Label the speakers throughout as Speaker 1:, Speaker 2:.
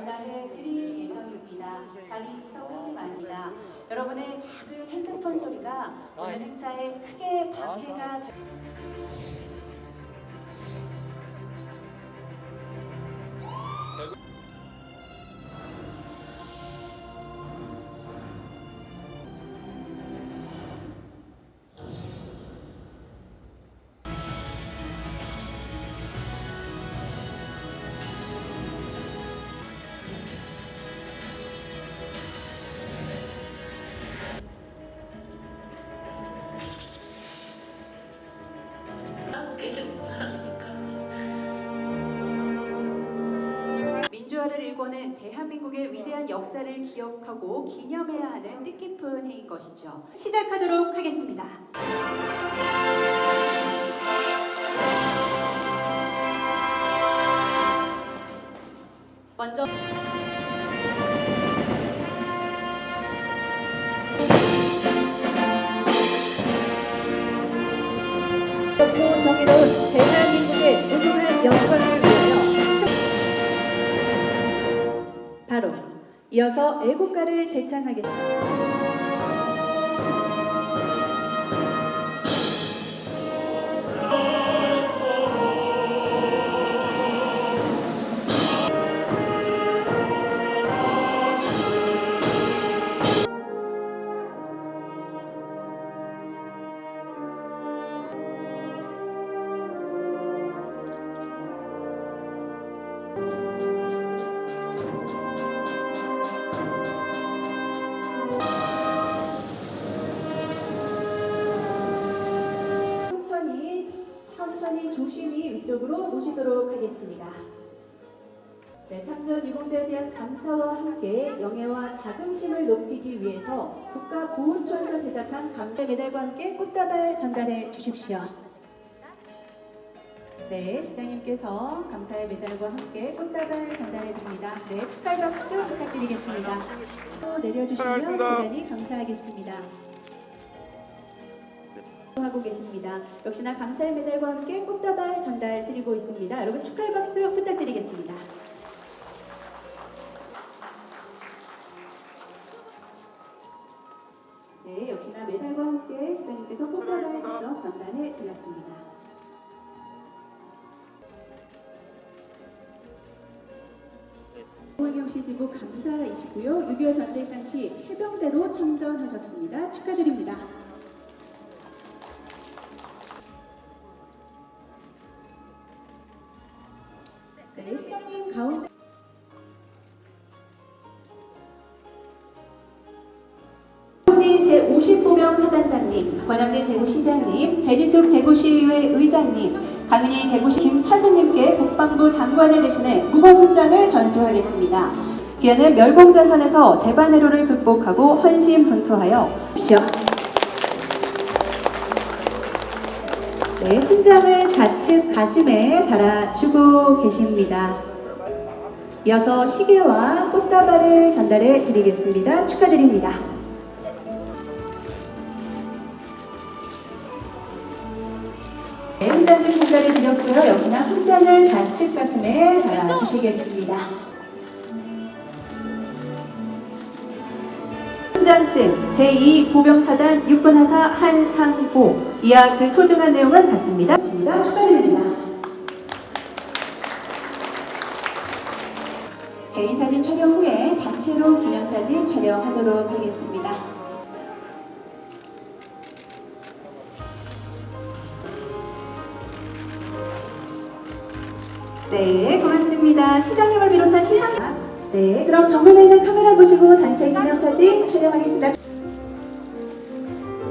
Speaker 1: 전달해 드릴 예정입니다. 자리 이석하지 마시다. 여러분의 작은 핸드폰 소리가 오늘 행사에 크게 방해가 됩니다. 일궈낸 대한민국의 위대한 역사를 기억하고 기념해야 하는 뜻깊은 해인 것이죠. 시작하도록 하겠습니다. 먼저
Speaker 2: 이어서 애국가를 제창하겠습니다. 모시도록 하겠습니다. 네, 창전 유공자에 대한 감사와 함께 영예와 자긍심을 높이기 위해서 국가보훈처에서 제작한 감사 메달과 함께 꽃다발 전달해 주십시오. 네, 시장님께서 감사의 메달과 함께 꽃다발 전달해 드립니다. 네, 축하의 박수 부탁드리겠습니다. 또 내려주시면 대단히 감사하겠습니다. 하고 계십니다. 역시나 감사의 메달과 함께 꽃다발 전달 드리고 있습니다. 여러분 축하의 박수 부탁드리겠습니다. 네, 역시나 메달과 함께 시장님께서 꽃다발 직접 전달해 드렸습니다. 호명시 지구 감사이시고요. 6.25 전쟁 당시 해병대로 참전하셨습니다. 축하드립니다. 네, 시장님 가운데
Speaker 1: 홍지 제50보병 사단장님, 권영진 대구시장님, 배지숙 대구시의회 의장님, 강은희 대구시 김차수님께 국방부 장관을 대신해 무공훈장을 전수하겠습니다. 귀하는 멸공전선에서 재반해로를 극복하고 헌신분투하여
Speaker 2: 주십시오. 네, 훈장을 좌측 가슴에 달아주고 계십니다. 이어서 시계와 꽃다발을 전달해 드리겠습니다. 축하드립니다. 네, 훈장을 전달해 드렸고요. 역시나 훈장을 좌측 가슴에 달아주시겠습니다.
Speaker 1: 훈장증 제2보병사단 육군하사 한상보 이하 그 소중한 내용은 같습니다.
Speaker 2: 축하드립니다.
Speaker 1: 개인 사진 촬영 후에 단체로 기념사진 촬영하도록 하겠습니다. 네, 고맙습니다. 시장님을 비롯한 시상. 네, 그럼 정면에 있는 카메라 보시고 단체 기념사진 촬영하겠습니다.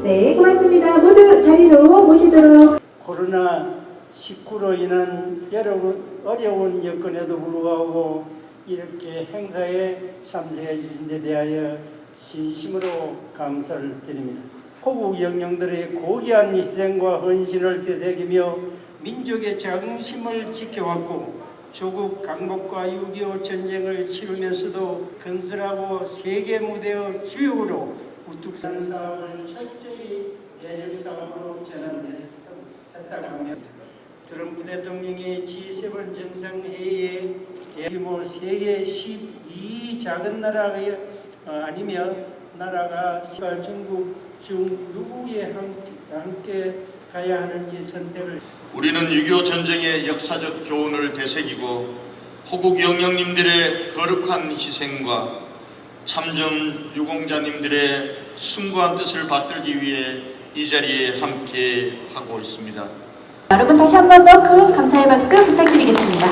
Speaker 1: 네, 고맙습니다. 모두 자리로 모시도록
Speaker 3: 코로나 19로 인한 여러분 어려운 여건에도 불구하고 이렇게 행사에 참석해 주신 데 대하여 진심으로 감사를 드립니다. 호국 영령들의 고귀한 희생과 헌신을 되새기며 민족의 자긍심을 지켜왔고 조국 강복과 6.25 전쟁을 치르면서도 건설하고 세계 무대의 주역으로 우뚝 선 사업을 철저히 대적 사업으로 전환했다고 합니다. 트럼프 대통령이 G7 정상회의에 대규모 세계 12 작은 나라의 어, 아니면 나라가 시발 중국 중 누구에 함께 가야 하는지 선택을
Speaker 4: 우리는 6.25 전쟁의 역사적 교훈을 되새기고 호국 영령님들의 거룩한 희생과 참전 유공자님들의 숭고한 뜻을 받들기 위해 이 자리에 함께 하고 있습니다.
Speaker 1: 여러분 다시 한 번 더 큰 감사의 박수 부탁드리겠습니다.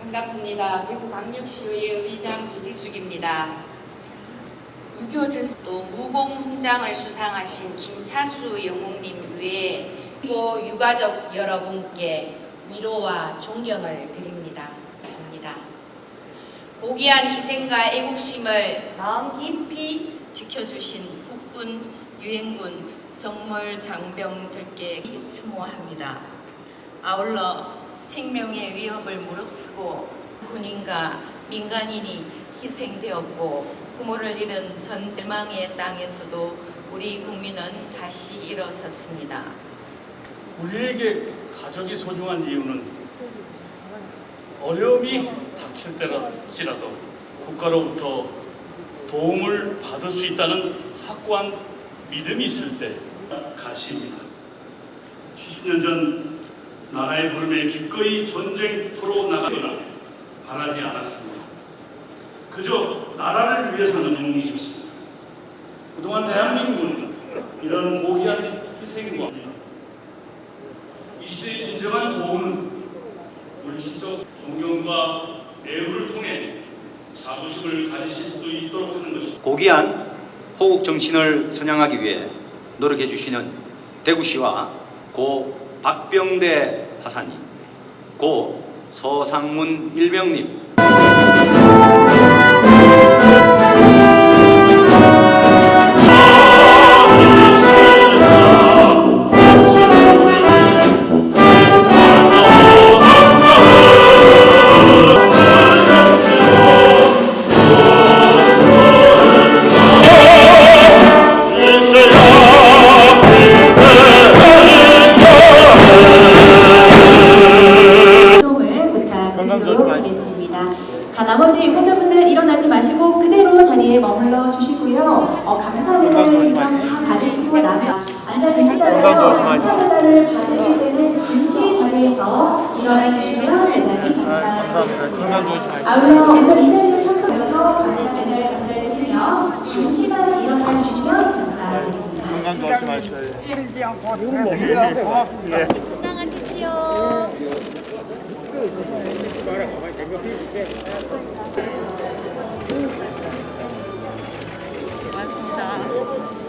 Speaker 5: 반갑습니다. 대구 광역시의회 의장 배지숙입니다. 6.25 전, 또 무공훈장을 수상하신 김차수 영웅님 외에 그리고 유가족 여러분께 위로와 존경을 드립니다. 습니다 고귀한 희생과 애국심을 마음 깊이
Speaker 6: 지켜주신 국군, 유엔군, 정몰 장병들께 추모합니다. 아울러 생명의 위협을 무릅쓰고 군인과 민간인이 희생되었고 부모를 잃은 전 절망의 땅에서도 우리 국민은 다시 일어섰습니다.
Speaker 7: 우리에게 가족이 소중한 이유는 어려움이 닥칠 때라도 국가로부터 도움을 받을 수 있다는 확고한 믿음이 있을 때 가치입니다. 70년 전 나라의 부름에 기꺼이 전쟁터로 나가거나 바라지 않았습니다. 그저 나라를 위해 사는 영웅이셨습니다. 그동안 대한민국은 이런 고귀한 희생과 이 시대의 진정한 도움은 물질적 존경과 애우를 통해 자부심을 가지실 수 있도록 하는 것입니다.
Speaker 8: 고귀한 호국 정신을 선양하기 위해 노력해 주시는 대구시와 고 박병대 하사님, 고 서상문 일병님,
Speaker 1: 공간도 조심하시고 감사하겠습니다. 아울러 오늘 이 자리에 참석하셔서 감사 배달 전달드리며 잠시만 일어나 주시면 감사하겠습니다.
Speaker 5: 건강 조심하시고 일지 않고 예. 건강하십시오. 맞습니다.